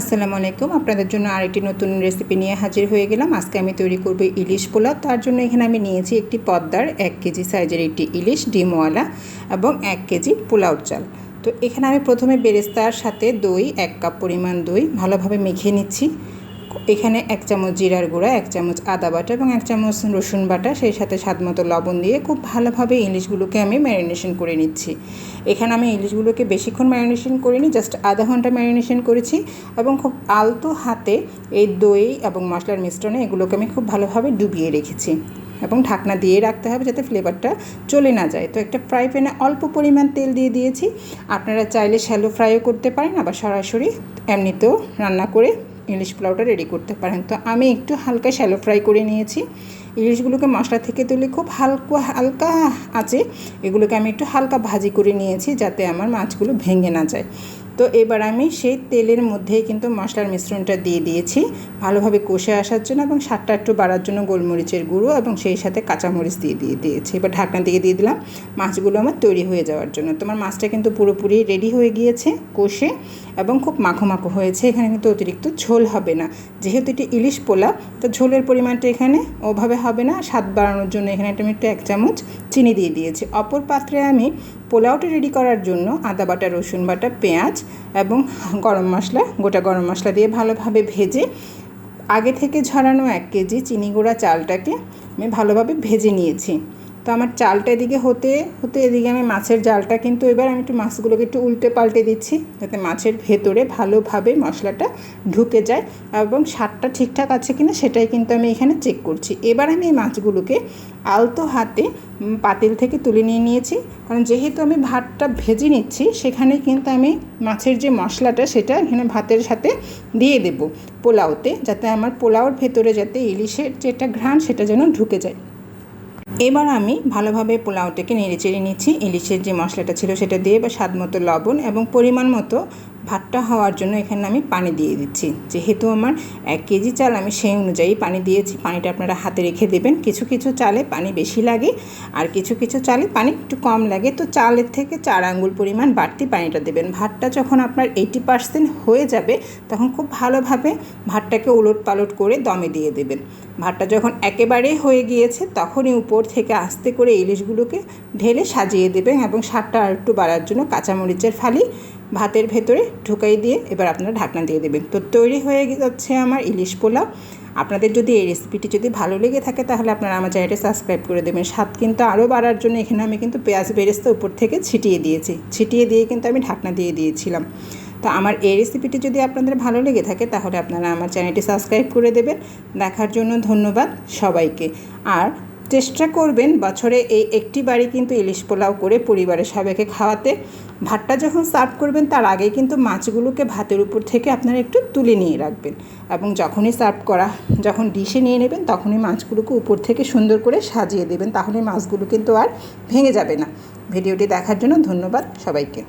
আসসালামু আলাইকুম। আপনাদের জন্য আরেকটি নতুন রেসিপি নিয়ে হাজির হয়ে গেলাম। আজকে আমি তৈরি করব ইলিশ পোলাও। তার জন্য এখানে আমি নিয়েছি একটি পদ্মার এক কেজি সাইজের একটি ইলিশ, ডিমওয়ালা এবং এক কেজি পোলাও চাল। তো এখানে আমি প্রথমে বেরেস্তার সাথে দই, এক কাপ পরিমাণ দই ভালোভাবে মেখে নিচ্ছি। এখানে এক চামচ জিরার গুঁড়া, এক চামচ আদা বাটা এবং এক চামচ রসুন বাটা, সেই সাথে স্বাদ মতো লবণ দিয়ে খুব ভালোভাবে ইলিশগুলোকে আমি ম্যারিনেশন করে নিচ্ছি। এখানে আমি ইলিশগুলোকে বেশিক্ষণ ম্যারিনেশন করিনি, জাস্ট আধা ঘণ্টা ম্যারিনেশন করেছি এবং খুব আলতো হাতে এই দই এবং মশলার মিশ্রণে এগুলোকে আমি খুব ভালোভাবে ডুবিয়ে রেখেছি এবং ঢাকনা দিয়ে রাখতে হবে যাতে ফ্লেভারটা চলে না যায়। তো একটা ফ্রাই প্যানে অল্প পরিমাণ তেল দিয়ে দিয়েছি। আপনারা চাইলে শ্যালো ফ্রাইও করতে পারেন, আবার সরাসরি এমনিতেও রান্না করে ইলিশ পোলাওটা রেডি করতে পারেন। তো আমি একটু হালকা শ্যালো ফ্রাই করে নিয়েছি। ইলিশগুলোকে মশলা থেকে তুলে খুব হালকা হালকা আছে, এগুলোকে আমি একটু হালকা ভাজি করে নিয়েছি যাতে আমার মাছগুলো ভেঙে না যায়। তো এবার আমি সেই তেলের মধ্যেই কিন্তু মশলার মিশ্রণটা দিয়ে দিয়েছি। ভালোভাবে কষে আসার জন্য এবং স্বাদটা একটু বাড়ার জন্য গোলমরিচের গুঁড়ো এবং সেই সাথে কাঁচামরিচ দিয়ে দিয়ে দিয়েছি। এবার ঢাকনা দিয়ে দিয়ে দিলাম। মাছগুলো আমার তৈরি হয়ে যাওয়ার জন্য। তোমার মাছটা কিন্তু পুরোপুরি রেডি হয়ে গিয়েছে কষে এবং খুব মাখো মাখো হয়েছে। এখানে কিন্তু অতিরিক্ত ঝোল হবে না। যেহেতু এটি ইলিশ পোলা, তো ঝোলের পরিমাণটা এখানে ওভাবে হবে না। স্বাদ বাড়ানোর জন্য এখানে আমি একটু এক চামচ চিনি দিয়ে দিয়েছি। অপর পাত্রে আমি পোলাওটা রেডি করার জন্য আদা বাটা, রসুন বাটা, পেঁয়াজ এবং গরম মশলা, গোটা গরম মশলা দিয়ে ভালোভাবে ভেজে আগে থেকে ঝরানো এক কেজি চিনি গুঁড়া চালটাকে আমি ভালোভাবে ভেজে নিয়েছি। তো আমার চালটা এদিকে হতে হতে এদিকে আমি মাছের জালটা কিন্তু এবার আমি একটু মাছগুলোকে একটু উল্টে পাল্টে দিচ্ছি যাতে মাছের ভেতরে ভালোভাবে মশলাটা ঢুকে যায় এবং স্বাদটা ঠিকঠাক আছে কিনা সেটাই কিন্তু আমি এখানে চেক করছি। এবার আমি এই মাছগুলোকে আলতো হাতে পাতিল থেকে তুলে নিয়ে নিয়েছি। কারণ যেহেতু আমি ভাতটা ভেজে নিচ্ছি, সেখানে কিন্তু আমি মাছের যে মশলাটা সেটা এখানে ভাতের সাথে দিয়ে দেব পোলাওতে, যাতে আমার পোলাওর ভেতরে যাতে ইলিশের যেটা ঘ্রাণ সেটা যেন ঢুকে যায়। এবার আমি ভালোভাবে পোলাওটাকে নেড়ে চেড়ে নিচ্ছি। ইলিশের যে মশলাটা ছিল সেটা দিয়ে বা স্বাদ মতো লবণ এবং পরিমাণ মতো ভাতটা হওয়ার জন্য এখানে আমি পানি দিয়ে দিচ্ছি। যেহেতু আমার এক কেজি চাল, আমি সেই অনুযায়ী পানি দিয়েছি। পানিটা আপনারা হাতে রেখে দেবেন। কিছু কিছু চালে পানি বেশি লাগে আর কিছু কিছু চালে পানি একটু কম লাগে। তো চালের থেকে চার আঙ্গুল পরিমাণ বাড়তি পানিটা দেবেন। ভাতটা যখন আপনার এইটি পার্সেন্ট হয়ে যাবে, তখন খুব ভালোভাবে ভাতটাকে উলট পালট করে দমে দিয়ে দেবেন। ভাতটা যখন একেবারে হয়ে গিয়েছে, তখনই উপর থেকে আস্তে করে ইলিশগুলোকে ঢেলে সাজিয়ে দেবেন এবং স্বাদটা আর একটু বাড়ার জন্য কাঁচামরিচের ফালি ভাতের ভেতরে ঢুকাই দিয়ে এবার আপনারা ঢাকনা দিয়ে দেবেন। তো তৈরি হয়ে যাচ্ছে আমার ইলিশ পোলাও। আপনাদের যদি এই রেসিপিটি যদি ভালো লেগে থাকে তাহলে আপনারা আমার চ্যানেলটি সাবস্ক্রাইব করে দেবেন। স্বাদ কিন্তু আরও বাড়ার জন্য এখানে আমি কিন্তু পেঁয়াজ বেরেস্তা উপর থেকে ছিটিয়ে দিয়েছি। ছিটিয়ে দিয়ে কিন্তু আমি ঢাকনা দিয়ে দিয়েছিলাম। তো আমার এই রেসিপিটি যদি আপনাদের ভালো লেগে থাকে তাহলে আপনারা আমার চ্যানেলটি সাবস্ক্রাইব করে দেবেন। দেখার জন্য ধন্যবাদ সবাইকে। আর চেষ্টা করবেন বছরে এই একটি বাড়ি কিন্তু ইলিশ পোলাও করে পরিবারের সবাইকে খাওয়াতে। ভাতটা যখন সার্ভ করবেন, তার আগে কিন্তু মাছগুলোকে ভাতের উপর থেকে আপনারা একটু তুলে নিয়ে রাখবেন এবং যখনই সার্ভ করা, যখন ডিশে নিয়ে নেবেন, তখনই মাছগুলোকে উপর থেকে সুন্দর করে সাজিয়ে দেবেন, তাহলে মাছগুলো কিন্তু আর ভেঙে যাবে না। ভিডিওটি দেখার জন্য ধন্যবাদ সবাইকে।